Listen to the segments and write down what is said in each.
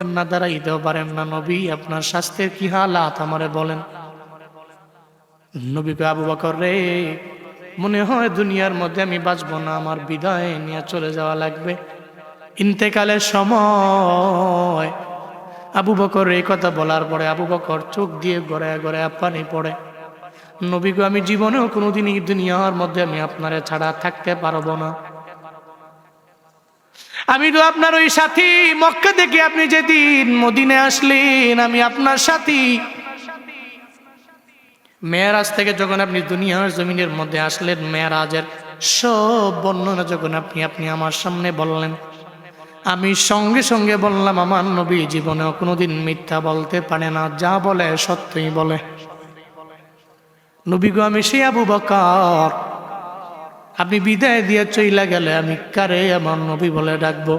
না দাঁড়াইতেও পারেন না। নবী, আপনার স্বাস্থ্যের কি হালাত? আমারে বলেন। নবীকে আবু বকর রে, মনে হয় দুনিয়ার মধ্যে আমি বাঁচবো না। আমার বিদায় নিয়ে চলে যাওয়া লাগবে। ইন্তেকালের সময় আবু বকর এই কথা বলার পরে আবু বকর চোখ দিয়ে গড়ে গড়ে পানি পড়ে। নবীকে আমি জীবনেও কোনোদিনই দুনিয়ার মধ্যে আমি আপনারে ছাড়া থাকতে পারব না। আমি তো আপনার ওই সাথী মক্কা থেকে আপনি যেদিন মদিনে আসলেন, আমি আপনার সাথী। মেয়ারাজ থেকে যখন আপনি দুনিয়ার জমিনের মধ্যে আসলেন, মেয়ারাজের সব বর্ণনা যখন আপনি আপনি আমার সামনে বললেন, আমি সঙ্গে সঙ্গে বললাম, আমার নবী জীবনেও কোনোদিন মিথ্যা বলতে পারে না, যা বলে সত্যই বলে। নবী গো, আমি সেই আবু বকর আপনি বিদায় দিয়ে চইলা গেলে আমি কারে আমার নবী বলে ডাকবো?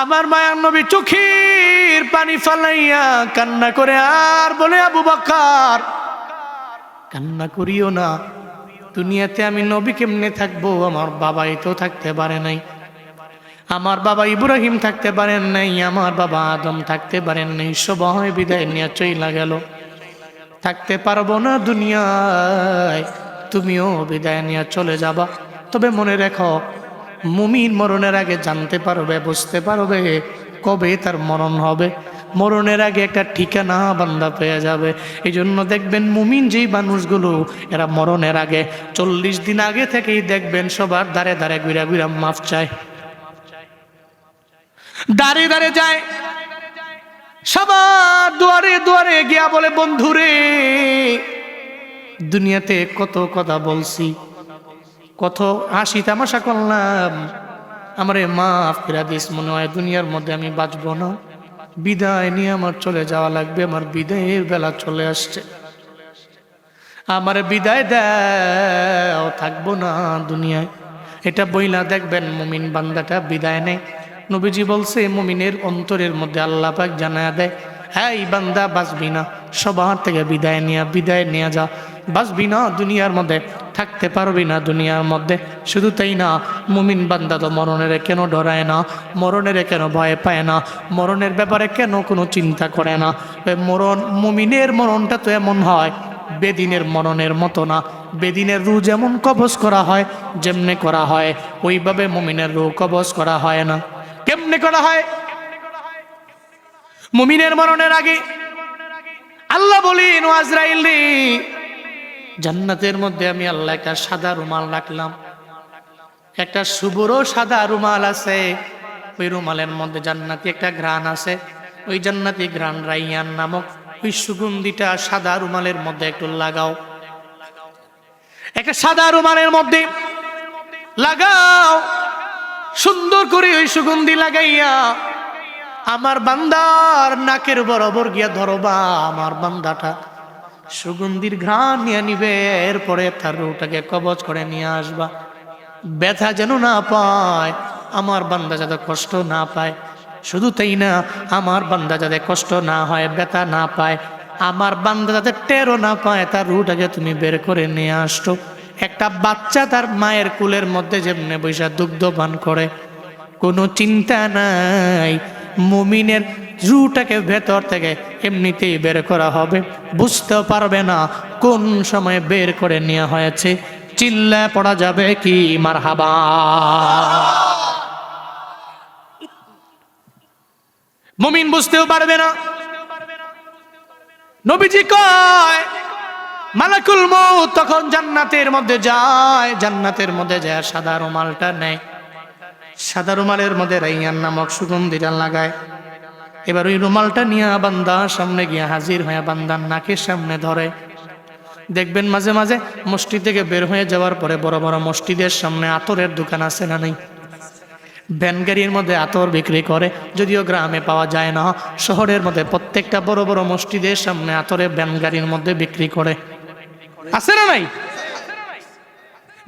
আমার মায়ার নবী চোখের পানি ফালাইয়া কান্না করে, আর বলে, আবু বাকার, কান্না করিও না। দুনিয়াতে আমি নবী কেমনে থাকব? আমার বাবাই তো থাকতে পারে নাই। আমার বাবা ইব্রাহিম থাকতে পারেন নাই। আমার বাবা আদম থাকতে পারেন নাই। সবাই বিদায় নিয়ে চইলা গেল। থাকতে পারব না দুনিয়ায়। তুমিও বিদায় নিয়ে চলে যাবা। তবে মনে রেখো, মুমিন মরণের আগে জানতে পারবে, বুঝতে পারবে কবে তার মরণ হবে। মরণের আগে একটা ঠিকানা বান্দা পেয়ে যাবে। এই জন্য দেখবেন মুমিন যেই মানুষগুলো, এরা মরণের আগে। চল্লিশ দিন আগে থেকেই দেখবেন সবার দাঁড়ে দাঁড়ে ঘুরা ঘুরা মাফ চায়। দাঁড়ে দাঁড়ে যায়। সবার দুয়ারে দুয়ারে গিয়া বলে, বন্ধুরে দুনিয়াতে কত কথা বলছি, কত হাসি তামাশা করলাম। আমারে মাফ ফিরা দিস মনে হয়, দুনিয়ার মধ্যে আমি বাঁচবো না। বিদায় নিয়ে আমার চলে যাওয়া লাগবে, আমার বিদায়ের বেলা চলে আসছে। আমার বিদায় দাও, থাকব না দুনিয়ায়। এটা বইলা দেখবেন মুমিন বান্দাটা বিদায় নেই নবীজি বলছে, মুমিনের অন্তরের মধ্যে আল্লাহ পাক জানায় দেয় হ্যাঁ এই বান্দা বাঁচবি না। সবার থেকে বিদায় নিয়ে বিদায় নিয়ে যা। বাঁচবি না দুনিয়ার মধ্যে, থাকতে পারবি না দুনিয়ার মধ্যে। শুধু তাই না, মুমিন বান্দা তো মরণের কেন ডরায় না? মরণের কেন ভয় পায় না? মরণের ব্যাপারে কেন কোনো চিন্তা করে না? মরণ, মুমিনের মরণটা তো এমন হয়, বেদিনের মরণের মতো না। বেদিনের রু যেমন কবজ করা হয়, যেমনে করা হয়, ওইভাবে মুমিনের রু কবজ করা হয় না। কেমনে করা হয়? মুমিনের মরণের আগে। আল্লাহ আজরাইল রে জান্নাতের মধ্যে আমি আল্লাহ একটা সাদা রুমাল রাখলাম। একটা শুভ্র সাদা রুমাল আছে। ওই রুমালের মধ্যে জান্নাতি একটা ঘ্রাণ আছে। ওই জান্নাতি ঘ্রাণ রাইয়ান নামক ওই সুগন্ধিটা সাদা রুমালের মধ্যে একটু লাগাও। একটা সাদা রুমালের মধ্যে লাগাও। সুন্দর করে ওই সুগন্ধি লাগাইয়া আমার বান্দার নাকের বরাবর গিয়া ধরবা আমার বান্দাটা। সুগন্ধির ঘ্রাণ নিয়ে নিবে, এরপরে তার রুটাকে কবচ করে নিয়ে আসবা। ব্যথা যেন না পায়, আমার বান্দা যাতে কষ্ট না পায়। শুধু তাই না, আমার বান্দা যাতে কষ্ট না হয়, ব্যথা না পায়, আমার বান্দা যাতে টেরো না পায়, তার রুটাকে তুমি বের করে নিয়ে আসতো একটা বাচ্চা তার মায়ের কুলের মধ্যে যেমনে বৈশা দুগ্ধ পান করে, কোনো চিন্তা নাই। মুমিনের রুটাকে ভেতর থেকে এমনিতেই বের করা হবে। বুঝতেও পারবে না কোন সময় বের করে নেওয়া হয়েছে। চিল্লা পড়া যাবে কি? মার হাবা মুমিন বুঝতেও পারবে না। নবীজি কয়, মালাকুল মৌত তখন জান্নাতের মধ্যে যায়। জান্নাতের মধ্যে যায় সাদা রুমালটা নেয়। সাদা রুমালের মধ্যে রাইয়ান নামক সুগন্ধিটা লাগায়। এবার ওই রুমালটা নিয়ে বান্দা সামনে গিয়ে হাজির হয়ে বান্দার নাকের সামনে ধরে। দেখবেন মাঝে মাঝে মসজিদ থেকে বের হয়ে যাওয়ার পরে বড় বড় মসজিদের সামনে আতরের দোকান আছে না নেই? ভ্যান গাড়ির মধ্যে আতর বিক্রি করে, যদিও গ্রামে পাওয়া যায় না, শহরের মধ্যে প্রত্যেকটা বড় বড় মসজিদের সামনে আতরে ভ্যান গাড়ির মধ্যে বিক্রি করে। আছে না নাই?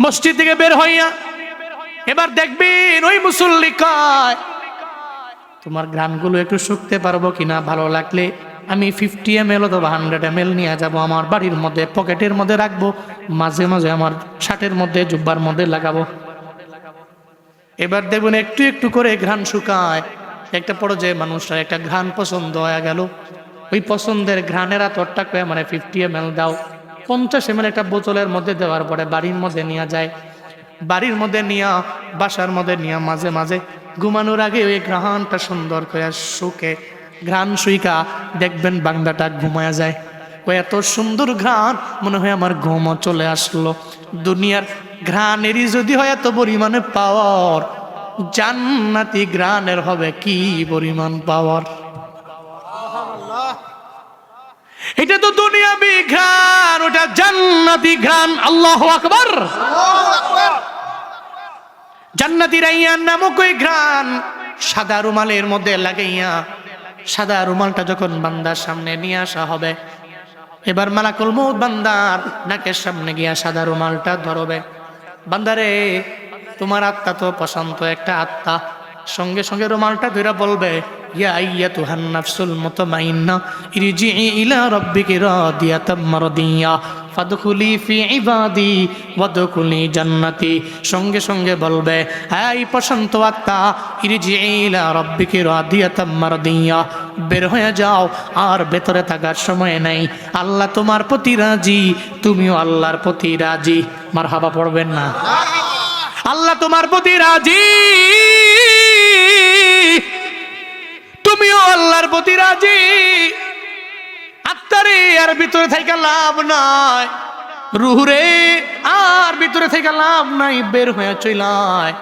মসজিদ থেকে বের হইয়া এবার দেখবেন ওই মুসল্লি কয়, তোমার গানগুলো একটু শুকতে পারব কিনা? ভালো লাগলে আমি ফিফটি এম এল অথবা হান্ড্রেড এম এল নিয়ে যাব, আমার বাড়ির মধ্যে, পকেটের মধ্যে রাখব, মাঝে মাঝে আমার শার্টের মধ্যে, জুব্বার মধ্যে লাগাবো। এবার দেখুন, একটু একটু করে ঘ্রাণ শুকায়। একটা পর্যায়ে মানুষরা একটা ঘ্রাণ পছন্দ হয়ে গেল। ওই পছন্দের ঘ্রাণের আতরটা কয়ে মানে ফিফটি এম এল দাও, পঞ্চাশ এম এল একটা বোতলের মধ্যে দেওয়ার পরে বাড়ির মধ্যে নিয়ে যায়। বাড়ির মধ্যে নিয়া, বাসার মধ্যে নিয়া মাঝে মাঝে ঘুমানোর আগে ওই ঘ্রাণটা সুন্দর করে শুকে। ঘ্রাণ শুইকা দেখবেন বাংলাটা ঘুমায়া যায়। ও এত সুন্দর ঘ্রাণ, মনে হয় আমার ঘুমও চলে আসলো। দুনিয়ার ঘ্রাণেরই যদি হয় এত পরিমাণে পাওয়ার জান্নাতি ঘ্রাণের হবে কি পরিমাণ পাওয়ার এটা তো দুনিয়াবি ঘ্রাণ, ওটা জান্নাতি ঘ্রাণ। আল্লাহ আকবার। জান্নাতি রাইয়ার নামক ওই ঘ্রাণ? সাদা রুমালের মধ্যে লাগাইয়া, সাদা রুমালটা যখন বান্দার সামনে নিয়ে আসা হবে, এবার মালাকুল মৌত বান্দার নাকের সামনে গিয়া সাদা রুমালটা ধরবে। বান্দারে, তোমার আত্মা তো প্রশান্ত, একটা আত্মা। সঙ্গে সঙ্গে রুমালটা ধরে বলবে ইয়া আইয়া তুহান নাফসুল মুতমাইন্না ইরজিই ইলা রাব্বিকি রাদিয়াতাম মারদিয়া ফাদখুলি ফি ইবাদি ওয়াদখুলি জান্নাতি। সঙ্গে সঙ্গে বলবে এই প্রশান্ত আত্মা ইরজিই ইলা রাব্বিকি রাদিয়াতাম মারদিয়া বের হয়ে যাও আর ভেতরে থাকার সময় নাই। আল্লাহ তোমার প্রতি রাজি তুমিও আল্লাহর প্রতি রাজি। মারহাবা পড়বেন না। আল্লাহ তোমার প্রতি রাজি। তুমিও আল্লাহর প্রতি রাজি। আত্মারে আর ভিতরে থেকে লাভ নাই। রুহুরে আর ভিতরে থেকে লাভ নাই। বের হয়ে চইলায়,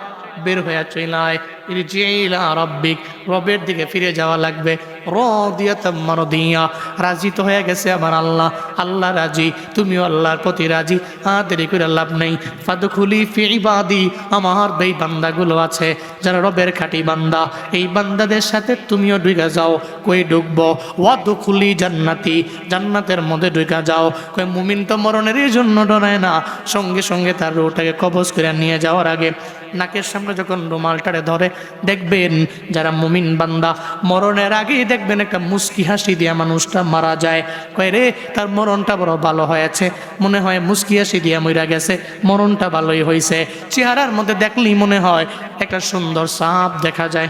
বের হয়ে চইলায়। ইরজিলা রব্বিক। রবের দিকে ফিরে যাওয়া লাগবে। র দিয়া তাম্মার দিয়া রাজি তো হয়ে গেছে আমার আল্লাহ। আল্লাহ রাজি, তুমিও আল্লাহর প্রতি রাজি। আর দেরি করে লাভ নেই। ফাদুখুলি ফি ইবাদি, আমার বেই বান্দাগুলো আছে, যারা রবের খাটি বান্দা। এই বান্দাদের সাথে তুমিও ঢুকে যাও, কই ঢুকবো ওয়াদুখুলি জান্নাতি, জান্নাতের মধ্যে ঢুকে যাও। কই মুমিন তো মরণের জন্য ডরায় না। সঙ্গে সঙ্গে তার রোটাকে কবজ করে নিয়ে যাওয়ার আগে নাকের সামনে যখন রুমালটারে ধরে, দেখবেন যারা মুমিন বান্দা, মরণের আগেই দেখবেন একটা মুস্কি হাসি দিয়া মানুষটা মারা যায়। কয় রে, তার মরণটা বড় ভালো হয়েছে। মনে হয় মুস্কি হাসি দিয়া মইরা গেছে, মরণটা ভালোই হয়েছে চেহারার মধ্যে দেখলেই মনে হয় একটা সুন্দর সাপ দেখা যায়।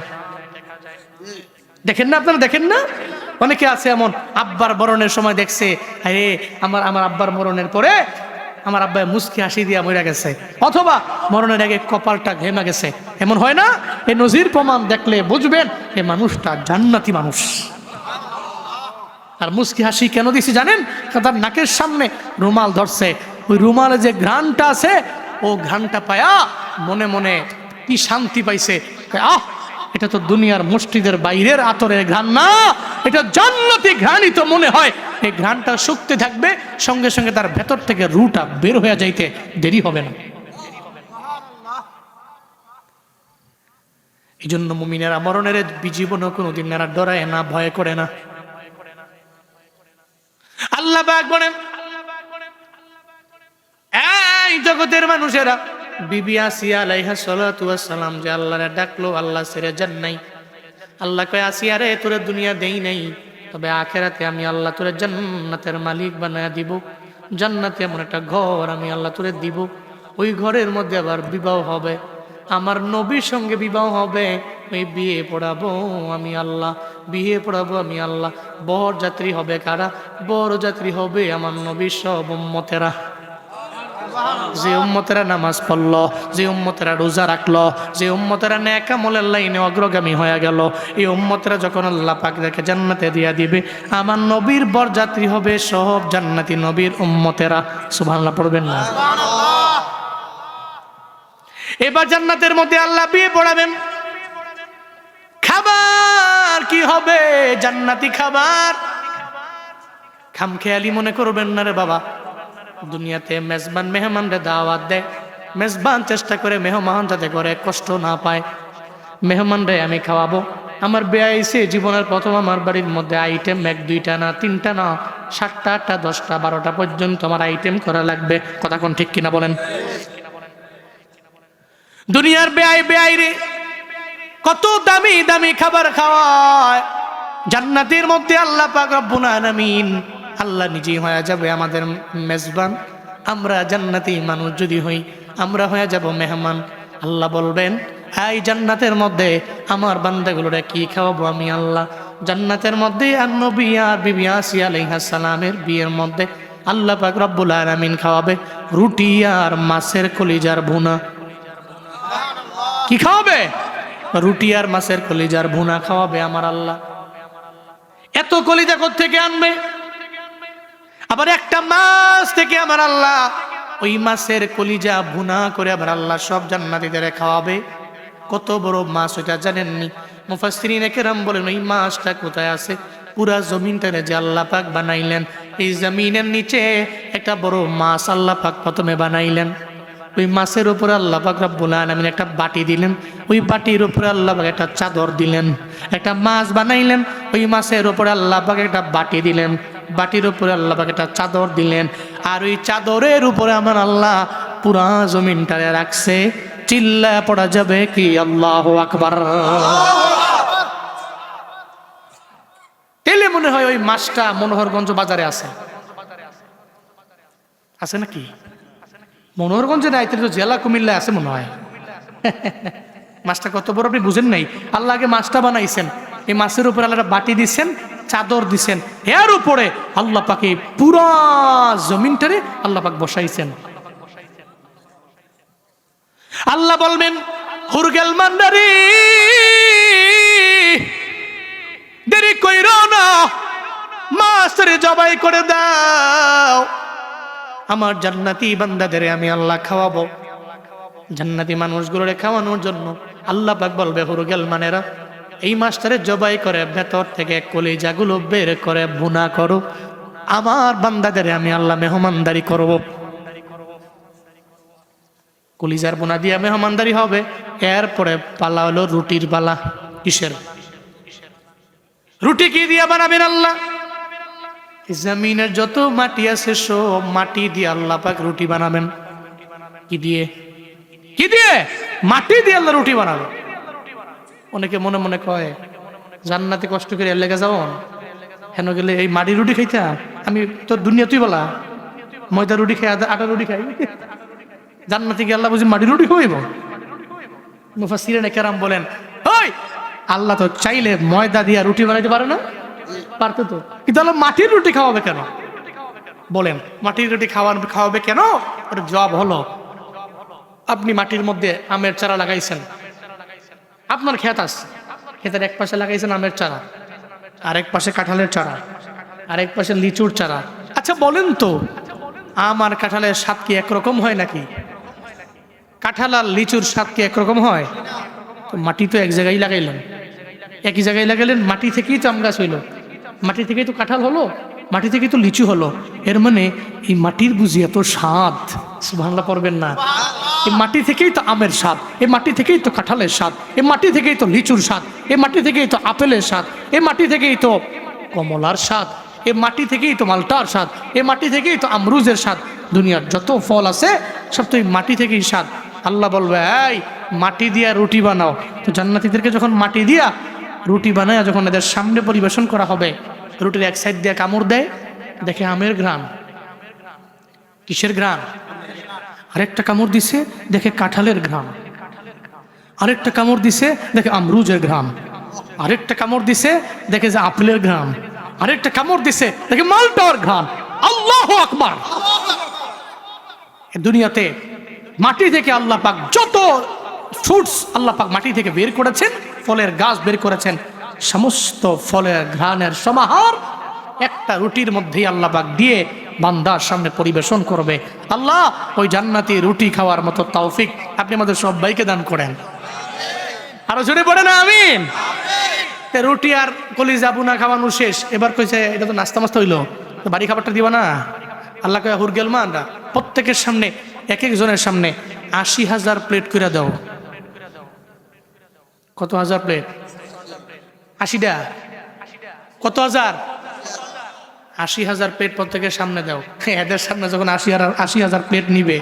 দেখেন না আপনারা, দেখেন না? অনেকে আছে এমন, আব্বার মরণের সময় দেখছে, আরে, আমার আমার আব্বার মরণের পরে আমার আব্বাই মুসকি হাসি দিয়া মরে গেছে। অথবা মরণের আগে কপালটা ঘেমে গেছে। এমন হয় না? এই নজির প্রমাণ দেখলে বুঝবেন এ মানুষটা জান্নাতি মানুষ। আর মুসকি হাসি কেন দিছি জানেন? তার নাকের সামনে রুমাল ধরছে। ওই রুমালে যে ঘ্রাণটা আছে, ও ঘ্রাণটা পায়া মনে মনে কি শান্তি পাইছে। আহ! এটা তো দুনিয়ার মসজিদের বাইরের আতরের ঘ্রাণ না, এটা জান্নাতি ঘ্রাণই তো মনে হয়। এই ঘ্রাণটা শক্তি থাকবে, সঙ্গে সঙ্গে তার ভেতর থেকে রুটা বের হয়ে যাইতে দেরি হবে না। এই জন্য মুমিনেরা মরণের জীবনও কোনোদিন এরা ডরায় না, ভয় করে না। আল্লাহ বলেন, এই জগতের মানুষেরা বিবি আসিয়া আলাইহা সালাম যে আল্লাহরে ডাকলো, আল্লাহ সেরে যান নাই। আল্লাহ কয় আসিয়া রে তোরে দুনিয়া দেই নাই। তবে আখেরাতে আমি আল্লাহ তোরে জান্নাতের মালিক বানায় দিব। জান্নাতে এমন একটা ঘর আমি আল্লাহ তোরে দিব। ওই ঘরের মধ্যে আবার বিবাহ হবে। আমার নবীর সঙ্গে বিবাহ হবে। ওই বিয়ে পড়াবো আমি আল্লাহ, বিয়ে পড়াবো আমি আল্লাহ। বর যাত্রী হবে কারা? বড় যাত্রী হবে আমার নবীর সব উম্মতেরা। যে উম্মতেরা নামাজ পড়ল, যে উম্মতেরা রোজা রাখল, যে উম্মতেরা ন্যাকামলের লাইনে অগ্রগামী হয়ে গেল, এই উম্মতেরা যখন আল্লাহ পাক দেখে জান্নাতে দিয়া দিবে, আমার নবীর বরযাত্রী হবে সব জান্নাতি নবীর উম্মতেরা। সুবহানাল্লাহ, পড়বেন না? এবার জান্নাতের মধ্যে আল্লাহ বিয়ে পড়াবেন। খাবার কি হবে? জান্নাতি খাবার। খামখেয়ালি মনে করবেন না রে বাবা। দুনিয়াতে মেজবান মেহমানরে দাওয়াত দেয়। মেজবান চেষ্টা করে মেহমান যাতে করে কষ্ট না পায়। মেহমানরে আমি খাওয়াবো। আমার বেআইসে জীবনের প্রথম আমার বাড়ির মধ্যে আইটেম এক, দুইটা না, তিনটা না, সাতটা, আটটা, দশটা, বারোটা পর্যন্ত আমার আইটেম করা লাগবে। কথা কোন ঠিক কিনা বলেন? দুনিয়ার বেআই বেআই রে। কত দামি দামি খাবার খাওয়ায়। জান্নাতের মধ্যে আল্লাহ পাক রব্বুল আলামিন আল্লাহ নিজেই হয়ে যাবে আমাদের মেজবান। আমরা জান্নাতি মানুষ যদি হই, আমরা হয়ে যাব মেহমান। আল্লাহ বলবেন, এই জান্নাতের মধ্যে আমার বান্দাগুলোরে কি খাওয়াবো আমি আল্লাহ? জান্নাতের মধ্যে আর আর বিবি আলাইহিস সালামের বিয়ের মধ্যে আল্লাহ পাক রব্বুল আলামিন খাওয়াবে রুটি আর মাছের কলিজার ভুনা। কি খাওয়াবে? রুটি আর মাছের কলিজার ভুনা খাওয়াবে আমার আল্লাহ। এত কলিজা থেকে আনবে? আবার একটা মাছ থেকে আমার আল্লাহ ওই মাছের কলিজা ভুনা করে আবার আল্লাহ সব জান্নাতিদের খাওয়াবে। কত বড় মাছ ওইটা জানেননি? মুফাসরিন কেরাম বলেন, ওই মাছটা কোথায় আছে? পুরা জমিনটারে যে আল্লাহ পাক বানাইলেন। এই জমিনের নিচে একটা বড় মাছ আল্লাহ পাক প্রথমে বানাইলেন। ওই মাছের উপরে আল্লাহ পাক রব্বুল আলামিন একটা বাটি দিলেন, ওই বাটির উপরে আল্লাহ পাক একটা চাদর দিলেন, একটা মাছ বানাইলেন, ওই মাছের উপরে আল্লাহ পাক একটা বাটি দিলেন, বাটির উপরে আল্লাহ পাক একটা চাদর দিলেন, আর ওই চাদরের উপরে আমার আল্লাহ পুরা জমিনটারে রাখছে, চিল্লা পড়া যাবে কি? আল্লাহ আকবার। তেলে মনে হয় ওই মাছটা মনোহরগঞ্জ বাজারে আছে। আছে নাকি? মনোহরগঞ্জে নাই তো জেলা কুমিল্লা আছে মনে হয়। মাছটা কত বড় আপনি বুঝেন নাই? আল্লাহ আগে মাছটা বানাইছেন। এই মাছের উপরে আল্লাহ বাটি দিছেন, চাদর দিছেন। এর উপরে আল্লাহ পাকে পুরা জমিনটারে আল্লাহ পাক বসাইছেন। আল্লাহ বলবেন, হুরগেল মান্ডারি দেরি কইর না, মাছরে জবাই করে দাও। আমার জান্নাতি বান্দাদের আমি আল্লাহ খাওয়াবো। জান্নাতি মানুষগুলোরে খাওয়ানোর জন্য আল্লাহ পাক বলবে হুরগেল মানেরা, এই মাছটারে জবাই করে, ভেতর থেকে কলিজাগুলো বের করে বুনা করো। আমার বান্দাদের আমি আল্লাহ মেহমানদারি করব। কলিজার বোনা দিয়ে মেহমানদারি হবে। এরপরে পালা হলো রুটির পালা, কিসের? রুটি কি দিয়ে বানাবেন আল্লাহ? জমিনের যত মাটি আছে, সব মাটি দিয়ে আল্লাহ পাক রুটি বানাবেন। কি দিয়ে? কি দিয়ে? মাটি দিয়ে আল্লাহ রুটি বানাবে অনেকে মনে মনে কয়, জান্নাতে কষ্ট করে লেগে যাও হেন গেলে এই মাটি রুটি খাইতাম আমি তোর দুনিয়া তুই বলা। ময়দা রুটি খাই আটা রুটি খাই। জান্নাতে গিয়ে আল্লাহ বুঝি মাটি রুটি খাইব। মুফাসিরেনে কেরাম বলেন ওই আল্লাহ তো চাইলে ময়দা দিয়া রুটি বানাইতে পারে না? পারতো তো? কিন্তু আল্লাহ মাটির রুটি খাওয়াবে কেন? বলেন, মাটির রুটি খাওয়ান, খাওয়াবে কেন? ওটা জবাব হলো, আপনি মাটির মধ্যে আমের চারা লাগাইছেন। আপনার ক্ষেত আছে। ক্ষেতের এক পাশে লাগাইছেন আমের চারা, আরেক পাশে কাঁঠালের চারা, আরেক পাশে লিচুর চারা। আচ্ছা বলেন তো, আম আর কাঁঠালের স্বাদ কি একরকম হয় নাকি? কাঁঠাল আর লিচুর স্বাদ কি একরকম হয়? তো মাটি তো এক জায়গায় লাগাইলেন। একই জায়গায় লাগাইলেন, মাটি থেকেই তো আম গাছ হইল। মাটি থেকেই তো কাঁঠাল হলো মাটি থেকেই তো লিচু হলো এর মানে এই মাটির বুঝি এত স্বাদ বাংলা পড়বেন না এই মাটি থেকেই তো আমের স্বাদ এই মাটি থেকেই তো কাঁঠালের স্বাদ এই মাটি থেকেই তো লিচুর স্বাদ এই মাটি থেকেই তো আপেলের স্বাদ এই মাটি থেকেই তো কমলার স্বাদ এ মাটি থেকেই তো মালটার স্বাদ এ মাটি থেকেই তো আমরুজের স্বাদ দুনিয়ার যত ফল আছে সব তো এই মাটি থেকেই স্বাদ আল্লাহ বলবে এই মাটি দিয়া রুটি বানাও তো জান্নাতিদেরকে যখন মাটি দিয়া রুটি বানায় যখন এদের সামনে পরিবেশন করা হবে, রুটির এক সাইড দিয়ে কামড় দেয়, দেখে আমের গ্রাম কিসের গ্রাম আরেকটা কামড় দিছে, দেখে কাঁঠালের গ্রাম আরেকটা কামড় দিছে, দেখে আমরুজের গ্রাম আরেকটা কামড় দিছে, দেখে যে আপেলের গ্রাম আরেকটা কামড় দিছে, দেখে মালটার গ্রাম আল্লাহ আকবার। দুনিয়াতে মাটি থেকে আল্লাহ পাক যত ফ্রুটস আল্লাহ পাক মাটি থেকে বের করেছেন, ফলের গাছ বের করেছেন। সমস্ত ফলের ঘ্রাণের সমাহার একটা রুটির মধ্যেই আল্লাহ পাক দিয়ে বান্দার সামনে পরিবেশন করবে। আল্লাহ, ওই জান্নাতি রুটি খাওয়ার মতো তৌফিক আপনি আমাদের সবাইকে দান করেন। আরও জোরে পড়ে না আমিন। তে রুটি আর কলিজা না খাওয়ানো শেষ। এবার কইছে, এটা তো নাস্তা মাস্তা হইল। বাড়ি খাবারটা দিবা না? আল্লাহ কয়ে, হুরগেল মা আমরা প্রত্যেকের সামনে এক একজনের সামনে আশি হাজার প্লেট করে দাও। কত হাজার প্লেট আশিটা? কত হাজার? আশি হাজার প্লেট প্রত্যেকের সামনে দাও। এদের সামনে যখন আশি আশি হাজার প্লেট নিবে,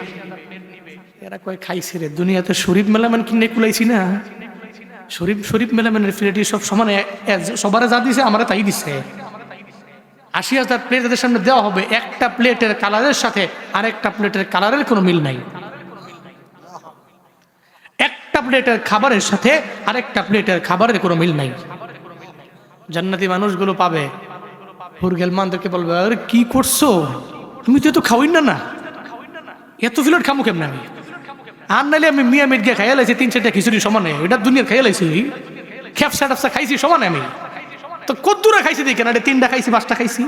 এরা কয়, খাইছে রে, দুনিয়াতে শরীফ মেলামেন কিনে কুলাইছি না। শরীফ শরীফ মেলামেনের প্লেটই সব সমানে সবার যা দিছে, আমরা তাই দিছে। আশি হাজার প্লেট এদের সামনে দেওয়া হবে, একটা প্লেটের কালারের সাথে আরেকটা প্লেটের কালারের কোনো মিল নাই। একটা প্লেটের খাবারের সাথে আরেকটা প্লেটের খাবারের কোনো মিল নাই। জান্নাতি মানুষগুলো পাবে। হুরগেলমানদেরকে বলবে, আরে কি করছ? তুমি তো এত খাওয়াই না না। এত ফিলট খামো কেমন আমি? আর নাইলে আমি মিয়া মিট গিয়ে খাইয়া লাইছি তিন চারটা খিচুড়ি সমানে। এটা দুনিয়ার খাইয়া লাইছি। খেপসা টেপসা খাইছি সমানে আমি। তো কদ্দুরা খাইছি দেখেন, আরে তিনটা খাইছি, পাঁচটা খাইছি।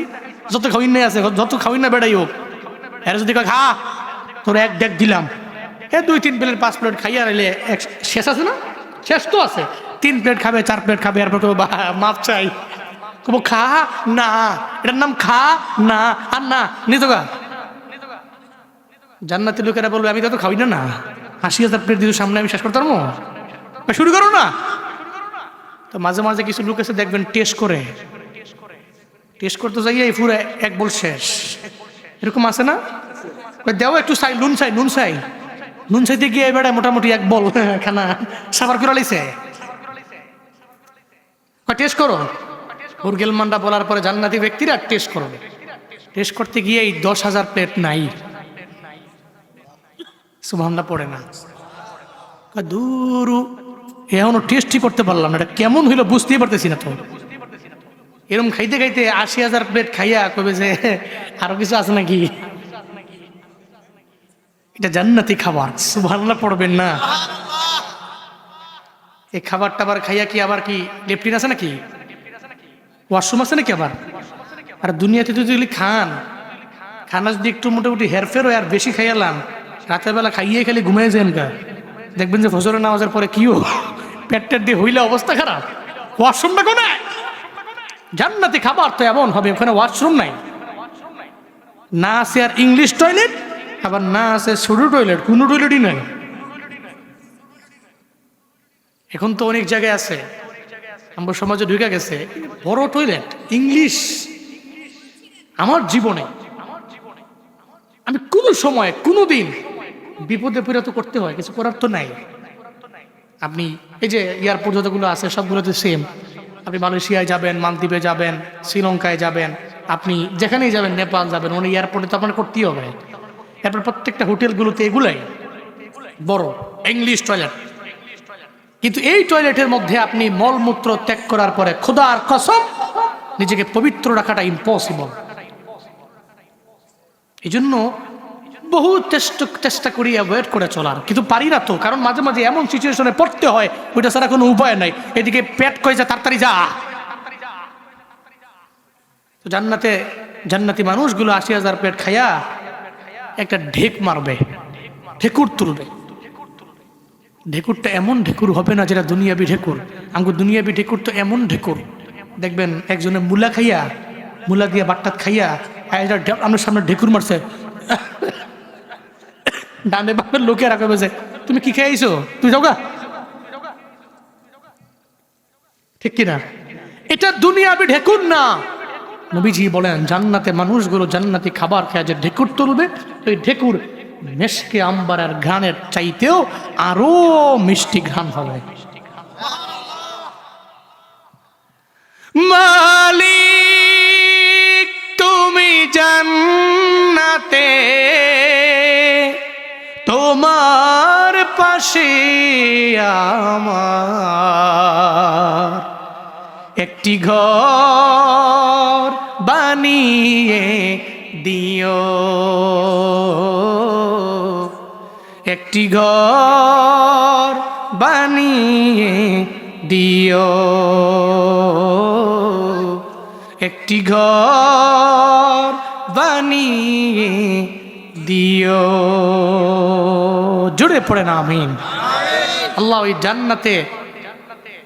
যত খাওয়াই নাই আছে, যত খাওয়াই না বেড়াই হোক। এর যদি খা, তোর এক ডেক দিলাম। এ দুই, তিন প্লেট, পাঁচ প্লেট খাইয়া রাইলে এক শেষ আছে না? শেষ তো আছে। তিন প্লেট খাবে, চার প্লেট খাবে, এরপর তো মাপ চাই। কবো খা? না। এটার নাম খা? না। আর না। নিত গা জান্নাতি লোকেরা বলবে, আমি তো খাওয়াই না। না। আশি হাজার প্লেট দিতে সামনে আমি শেষ করতে পারব? শুরু করো না। তো মাঝে মাঝে কিছু লোক এসে দেখবেন টেস্ট করে। টেস্ট করতে যাই এই পুরো এক বল শেষ। এরকম আছে না? দেও একটু চাই, নুন চাই নুন চাই। নুন চাইতে গিয়ে এবারে মোটামুটি এক বল খানা সাবার করে লাইছে টেস্ট করো? উর্গেল মান্ডা বলার পরে জান্নাতি ব্যক্তিরা টেস্ট করো। টেস্ট করতে গিয়ে এই দশ হাজার প্লেট নাই। সুভান্না পড়ে না। দূরু, এখনও টেস্টই করতে পারলাম না। এটা কেমন হইল বুঝতেই পারতেছি না তো। এরকম খাইতে খাইতে আশি হাজার প্লেট খাইয়া কবে যে আরও কিছু আছে নাকি? এটা জান্নাতি খাবার সুভান্না পড়বেন না। এই খাবার টাবার খাইয়া কি আবার কি লেপটিন আছে নাকি? ওয়াশরুম আছে নাকি আবার? আর দুনিয়াতে যদি খান, খানা যদি একটু মোটামুটি হেরফের হয় আর বেশি খাইয়ালাম, রাতের বেলা খাইয়ে খালি ঘুমিয়ে যান গা। দেখবেন যে ফজরের নামাজের পরে কিও, পেট টেট দিয়ে হইলে অবস্থা খারাপ। ওয়াশরুমটা কোনে? জান্নাতি খাবার তো এমন হবে, ওখানে ওয়াশরুম নাই। না আছে আর ইংলিশ টয়লেট আবার না আছে ছোটো টয়লেট কোনো টয়লেটই নাই। এখন তো অনেক জায়গায় আছে। আমার সমাজে ঢুকে গেছে, বড় টয়লেট ইংলিশ আমার জীবনে, আমি কোনো সময়, কোনো দিন বিপদে পড়ে তো করতে হয়, কিছু করার তো নাই। আপনি এই যে এয়ারপোর্ট যতগুলো আছে, সবগুলোতে সেম আপনি মালয়েশিয়ায় যাবেন, মালদ্বীপে যাবেন, শ্রীলঙ্কায় যাবেন, আপনি যেখানেই যাবেন, নেপাল যাবেন উনি এয়ারপোর্টে তো আপনার করতেই হবে। এরপর প্রত্যেকটা হোটেলগুলোতে এগুলাই বড় ইংলিশ টয়লেট কিন্তু এই টয়লেটের মধ্যে আপনি মলমূত্র ত্যাগ করার পরে খোদার কসম নিজেকে পবিত্র রাখাটা ইম্পসিবল এই জন্য বহু চেষ্টা চেষ্টা করি অ্যাভয়েড করে চলার। কিন্তু পারি না তো, কারণ মাঝে মাঝে এমন সিচুয়েশনে পড়তে হয়, ওইটা ছাড়া কোনো উপায় নাই। এদিকে পেট কয়ে যা তাড়াতাড়ি যা। জান্নাতে জান্নাতি মানুষগুলো আশি হাজার পেট খাইয়া একটা ঢেক মারবে, ঢেকুর তুলবে। ঢেকুরটা এমন ঢেকুর হবে না যেটা দুনিয়াবি ঢেকুর। আঙ্গুর দুনিয়াবি ঢেকুর তো এমন ঢেকুর। দেখবেন, একজনে মুলা খাইয়া, মুলা দিয়ে বাট্টাত খাইয়া আপনার সামনে ঢেকুর মারছে। ডানে বাপের লোকে রাখবে যে তুমি কি খেয়েছো তুই যাও গা। ঠিক কিনা? এটা দুনিয়াবি ঢেকুর না। নবীজি বলেন, জান্নাতে মানুষগুলো জান্নাতি খাবার খেয়ে যে ঢেকুর তুলবে, ওই ঢেকুর মেশকে, আম্বারের ঘ্রাণের চাইতেও আরও মিষ্টি ঘ্রাণ হবে। মালিক, তুমি জান্নাতে, তোমার পাশে আমার। একটি ঘর বানিয়ে দিও। একটি ঘর বানিয়ে দিও। একটি ঘর বানিয়ে দিও। জুড়ে পড়ে না, আমিন। আল্লাহ ওই জান্নাতে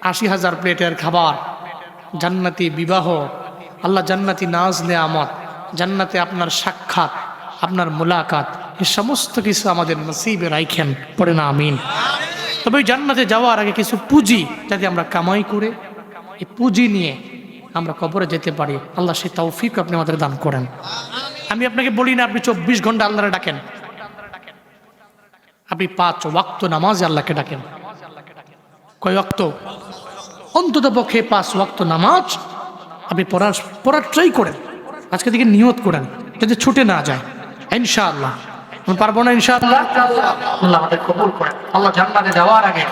আশি হাজার প্লেটের খাবার জান্নাতি বিবাহ, আল্লাহ জান্নাতি নাজ নেয়ামত, জান্নাতে আপনার সাক্ষাৎ, আপনার মোলাকাত, এ সমস্ত কিছু আমাদের নসিবে রাইখেন, পড়ে না, আমিন। তবে ওই জান্নাতে যাওয়ার আগে কিছু পুঁজি যাতে আমরা কামাই করে, এই পুঁজি নিয়ে আমরা কবরে যেতে পারি। আল্লাহ সেই তৌফিক আপনি আমাদের দান করেন। আমি আপনাকে বলি না, আপনি চব্বিশ ঘণ্টা আল্লাহরে ডাকেন। আপনি পাঁচ ওয়াক্ত নামাজে আল্লাহকে ডাকেন। কয় ওয়াক্ত? অন্তত পক্ষে পাঁচ ওয়াক্ত নামাজ আপনি পড়ার পড়ার ট্রাই করেন। আজকে থেকে নিয়ত করেন, যাতে ছুটে না যায়। ইনশাআল্লাহ। পারব না ইনশাআল্লাহ? আল্লাহ আমাদের কবুল করেন। আল্লাহ জান্নাতে যাওয়ার আগে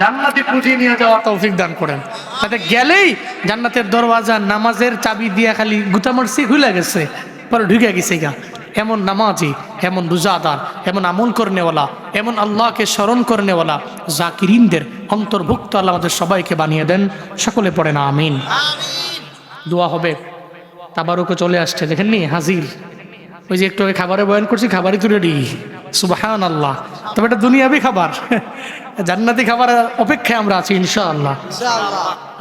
জান্নাতি পুঁজি নিয়ে যাওয়া তৌফিক দান করেন। তাতে গেলেই জান্নাতের দরওয়াজা, নামাজের চাবি দিয়া খালি গুতা মারছি খুলে গেছে, পরে ঢুকে গেছে গা। এমন নামাজি এমন রোজাদার এমন আমল করনেওয়ালা এমন আল্লাহকে স্মরণ করনেওয়ালা জাকিরিনদের অন্তর্ভুক্ত আল্লাহ আমাদের সবাইকে বানিয়ে দেন। সকলে পড়ে না আমিন। দোয়া হবে। তাবারুকে চলে আসছে দেখেননি হাজির। ওই যে একটু আগে খাবারে বয়ান করছি খাবারই তুলে রেডি সুবাহান আল্লাহ তবে এটা দুনিয়াবি খাবার। জান্নাতি খাবারের অপেক্ষায় আমরা আছি ইনশাআল্লাহ।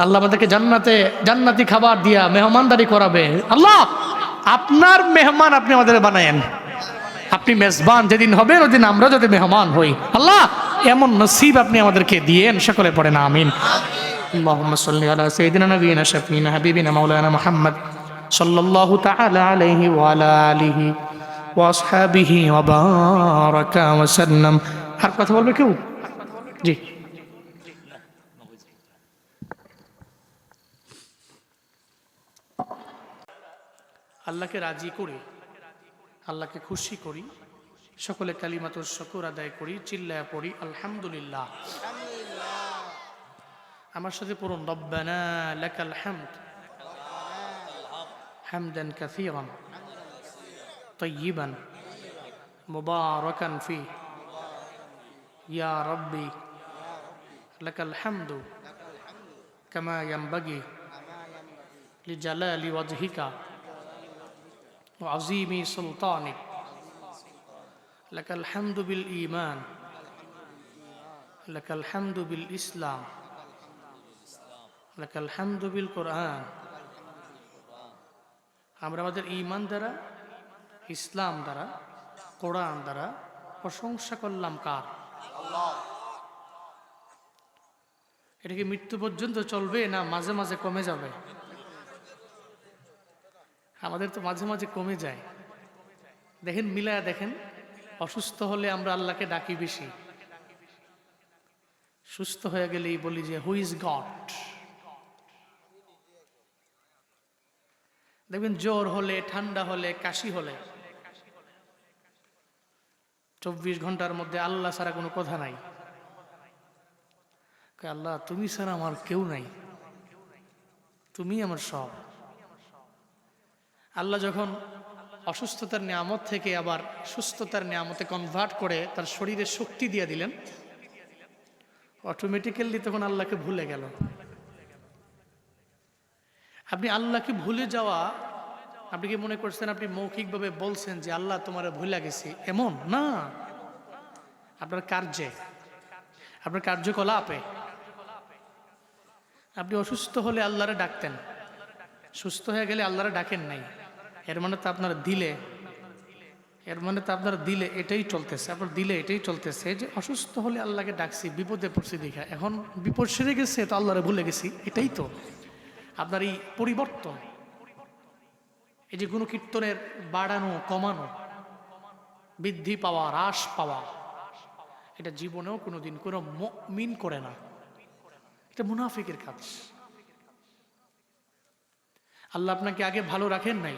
আল্লাহ আমাদেরকে জান্নাতে জান্নাতি খাবার দিয়া মেহমানদারি করাবে। আল্লাহ! আপনার মেহমান আপনি আমাদের বানায়েন আপনি মেজবান যেদিন হবেন ওদিন আমরা যাতে মেহমান হই আল্লাহ এমন নসিব আপনি আমাদেরকে দিয়েন সকলে পড়ে না আমিন اللهم صل على سيدنا نبينا شفينا حبيبنا مولانا محمد صلى الله تعالى عليه وعلى آله وأصحابه وبارك وسلم আর কথা বলবে কেউ জি আল্লাহকে রাজি করি আল্লাহকে খুশি করি সকলে কালিমাতুর শকুর আদায় করি চিল্লায় পড়ি আলহামদুলিল্লাহ আমার সাথে পড়ুন রব্বানা লাকাল হামদ হামদান কাসীরান طيبا مباركا فيه يا ربي لك الحمد كما ينبغي لجلال وجهك وعظيم سلطانك لك الحمد بالإيمان لك الحمد بالإسلام لك الحمد بالقرآن আমরা আমাদের ইমান দ্বারা ইসলাম দ্বারা কোরআন দ্বারা প্রশংসা করলাম কার এটা কি মৃত্যু পর্যন্ত চলবে না মাঝে মাঝে কমে যাবে আমাদের তো মাঝে মাঝে কমে যায়। দেখেন, মিলায়া দেখেন, অসুস্থ হলে আমরা আল্লাহকে ডাকি বেশি। সুস্থ হয়ে গেলেই বলি যে হু ইজ গড দেখবেন, জ্বর হলে, ঠান্ডা হলে, কাশি হলে, চব্বিশ ঘণ্টার মধ্যে আল্লাহ ছাড়া কোনো কথা নাই। আল্লাহ, তুমি ছাড়া আমার কেউ নাই। তুমি আমার সব। আল্লাহ যখন অসুস্থতার নিয়ামত থেকে আবার সুস্থতার নিয়ামতে কনভার্ট করে তার শরীরে শক্তি দিয়ে দিলেন অটোমেটিক্যালি তখন আল্লাহকে ভুলে গেল। আপনি আল্লাহকে ভুলে যাওয়া, আপনি কি মনে করছেন, আপনি মৌখিকভাবে বলছেন যে আল্লাহ তোমার ভুলে গেছি? এমন? না। আপনার কার্যে। আপনার কার্যকলাপে। আপনি অসুস্থ হলে আল্লাহরে ডাকতেন। সুস্থ হয়ে গেলে আল্লাহরে ডাকেন নাই। এর মানে তো আপনার দিলে, এর মানে তো আপনার দিলে এটাই চলতেছে, আপনার দিলে এটাই চলতেছে। যে অসুস্থ হলে আল্লাহকে ডাকছি, বিপদে পড়ছি দেখা, এখন বিপদ সেরে গেছে, তো আল্লাহরে ভুলে গেছি, এটাই তো। আপনার এই পরিবর্তন, এই যে কোনো কীর্তনের বাড়ানো, কমানো, বৃদ্ধি পাওয়া, হ্রাস পাওয়া, এটা জীবনেও কোনোদিন কোনো মিন করে না। এটা মুনাফিকের কাজ। আল্লাহ আপনাকে আগে ভালো রাখেন নাই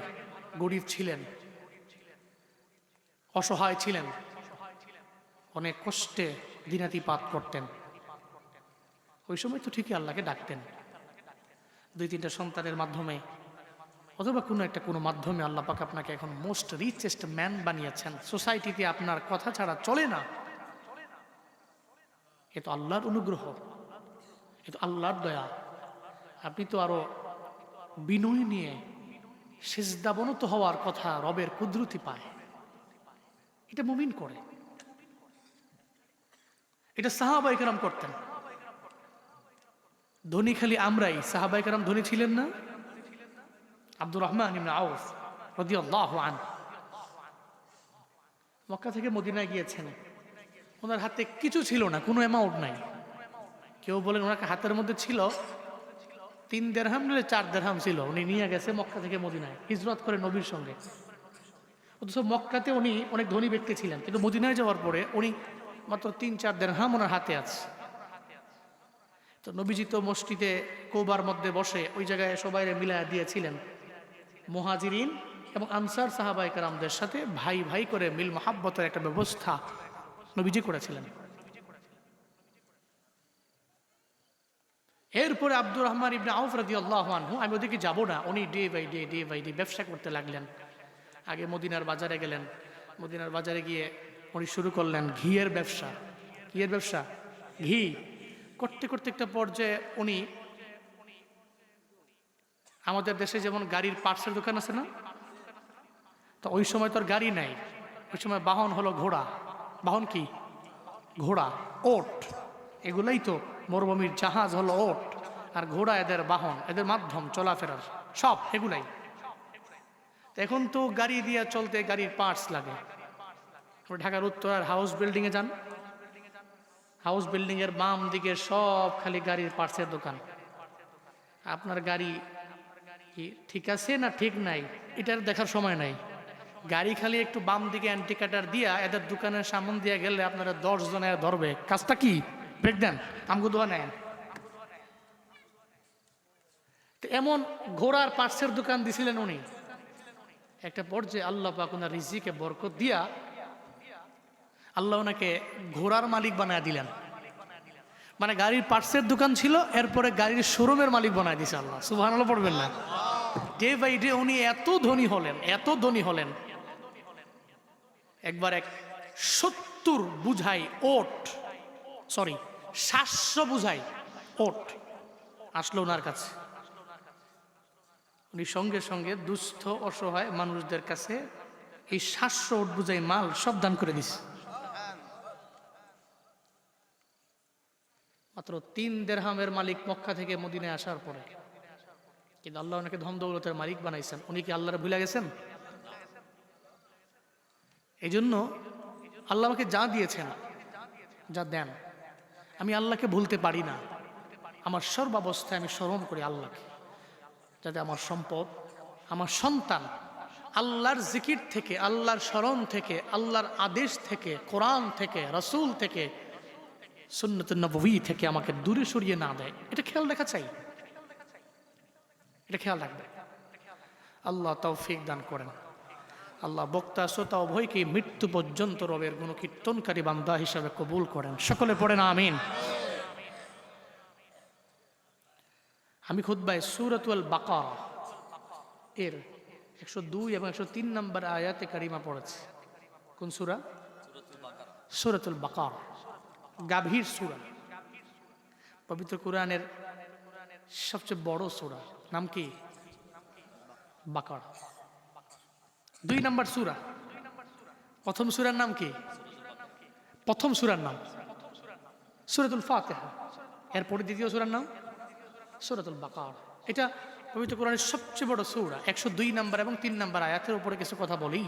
গরিব ছিলেন, অসহায় ছিলেন, অনেক কষ্টে দিনাতিপাত করতেন। ওই সময় তো ঠিকই আল্লাহকে ডাকতেন। দুই তিনটা সন্তানের মাধ্যমে, অথবা কোনো একটা কোনো মাধ্যমে আল্লাহ পাক আপনাকে এখন মোস্ট রিচেস্ট ম্যান বানিয়েছেন। সোসাইটিতে আপনার কথা ছাড়া চলে না। এ তো আল্লাহর অনুগ্রহ, এ তো আল্লাহর দয়া। আপনি তো আরও বিনয় নিয়ে সেজদাবনত হওয়ার কথা রবের কুদরতি পায়। এটা মুমিন করে। এটা সাহাবাইকেরাম করতেন। ধনী খালি আমরাই। সাহাবাইকেরাম ধনী ছিলেন না? আব্দুর রহমান আউফ আন মক্কা থেকে মদিনায় গিয়েছেন। ওনার হাতে কিছু ছিল না, কোনো অ্যামাউন্ট নাই। কেউ বলেন ওনাকে হাতের মধ্যে ছিল তিন দেড়হাম নিলে চার দেড়হাম ছিল, উনি নিয়ে গেছে মক্কা থেকে মদিনায়, হিজরত করে নবীর সঙ্গে। অথচ মক্কাতে উনি অনেক ধনী ব্যক্তি ছিলেন, কিন্তু মদিনায় যাওয়ার পরে উনি মাত্র তিন চার দেড়হাম ওনার হাতে আছে। তো নবীজি তো মসজিদে কোবার মধ্যে বসে ওই জায়গায় সবাই মিলায়া দিয়েছিলেন। মুহাজিরিন এবং আনসার সাহাবাই কারামদের সাথে ভাই ভাই করে মিল মহাব্বতের একটা ব্যবস্থা নবীজি করেছিলেন। এরপরে আব্দুর রহমান ইবনে আউফ আল্লাহ আনহু, আমি ওদিকে যাব না, উনি day by day day by day ব্যবসা করতে লাগলেন। আগে মদিনার বাজারে গেলেন। মদিনার বাজারে গিয়ে উনি শুরু করলেন ঘিয়ের ব্যবসা। ঘিয়ের ব্যবসা? ঘি। করতে করতে একটা পর্যায়ে উনি আমাদের দেশে যেমন গাড়ির পার্টসের দোকান আছে না? তো ওই সময় তো আর গাড়ি নাই। ওই সময় বাহন হলো ঘোড়া। বাহন কি? ঘোড়া। ওট। এগুলোই তো মরুভূমির জাহাজ হলো ওট আর ঘোড়া এদের বাহন, এদের মাধ্যম চলাফেরার। সব এগুলাই। এখন তো গাড়ি দিয়ে চলতে গাড়ির পার্টস লাগে। ঢাকার উত্তরার হাউস বিল্ডিংয়ে যান। হাউস বিল্ডিংয়ের বাম দিকে সব খালি গাড়ির পার্টসের দোকান। আপনার গাড়ি কি ঠিক আছে না ঠিক নাই? এটার দেখার সময় নাই। গাড়ি খালি একটু বাম দিকে অ্যান্টিকাটার দিয়া এদের দোকানের সামন দিয়ে গেলে আপনারা দশ জনে ধরবে। কাজটা কি? ব্রেক দেন আমগো দোয়া নেন এমন ঘোড়ার পার্সের দোকান দিছিলেন উনি একটা পর্যায়ে আল্লাহ পাক ওনার রিজিকে বরকত দিয়া আল্লাহ ওনাকে ঘোড়ার মালিক বানায় দিলেন মানে গাড়ির পার্টসের দোকান ছিল এরপরে গাড়ির শোরুমের মালিক বানায় দিছে আল্লাহ সুবাহ পড়বেন না ডে বাই ডে উনি এত ধনী হলেন এত ধনী হলেন একবার এক সত্তর বুঝাই ওট সরি সাতশো বুঝাই, ওট, আসলো ওনার কাছে। উনি সঙ্গে সঙ্গে দুস্থ, অসহায় মানুষদের কাছে এই সাতশো ওট বুঝাই মাল সব দান করে দিছে। মাত্র তিন দেড়হামের মালিক মক্কা থেকে মদিনায় আসার পরে। কিন্তু আল্লাহ ওনাকে ধন দৌলতের মালিক বানাইছেন। উনি কি আল্লাহরে ভুলে গেছেন? এই জন্য আল্লাহ আমাকে যা দিয়েছেন, যা দেন আমি আল্লাহকে ভুলতে পারি না। আমার সর্বাবস্থায় আমি স্মরণ করি আল্লাহকে। যাতে আমার সম্পদ, আমার সন্তান আল্লাহর জিকির থেকে, আল্লাহর স্মরণ থেকে, আল্লাহর আদেশ থেকে, কোরআন থেকে, রসুল থেকে সুন্নত নবী থেকে আমাকে দূরে সরিয়ে না দেয়। এটা খেয়াল রাখা চাই। এটা খেয়াল রাখবে আল্লাহ তৌফিক দান করেন। আল্লাহ বক্তা, শ্রোতা উভয়কে মৃত্যু পর্যন্ত রবের গুণ কীর্তনকারী বান্দা হিসাবে কবুল করেন। সকলে পড়েন আমিন। আমি খুদ্বাই সুরতুল বাকার এর একশো দুই এবং একশো তিন নম্বর আয়াতে কারিমা পড়েছে। কোন সুরা? সুরতুল বাকার। গাভীর সুরা। পবিত্র কোরআনের সবচেয়ে বড় সুরা। নাম কি? বাকার। দুই নম্বর সুরা। প্রথম সুরার নাম কি? প্রথম সুরার নাম। সুরাতুল ফাতেহা। এরপরে দ্বিতীয় সুরার নাম? সুরাতুল বাকার। এটা পবিত্র কোরআনের সবচেয়ে বড় সুরা। একশো দুই নাম্বার এবং তিন নাম্বার আয়াতের উপরে কিছু কথা বলেই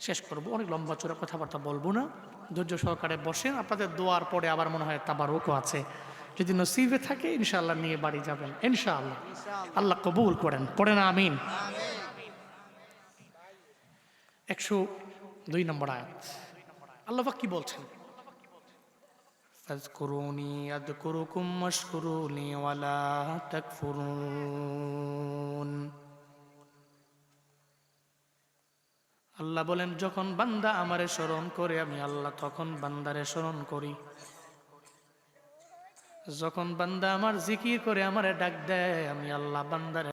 শেষ করব। অনেক লম্বা চূড়া কথাবার্তা বলব না। ধৈর্য সহকারে বসেন। আপনাদের দোয়ার পরে আবার মনে হয় তাবারকও আছে। যদি নসিবে থাকে, ইনশাআল্লাহ নিয়ে বাড়ি যাবেন। ইনশাআল্লাহ। আল্লাহ কবুল করেন। পড়েন আমিন। একশো দুই নম্বর আয়াত। আল্লাহ কি বলছেন? আযকুরুকুম ওয়াশকুরুনি ওয়ালা তাকফুরুন। আল্লাহ বলেন, যখন বান্দা আমারে স্মরণ করে, আমি আল্লাহ তখন বান্দারে স্মরণ করি। যখন বান্দা আমার জিকির করে, আমারে ডাক দেয়, আমি আল্লাহ বান্দারে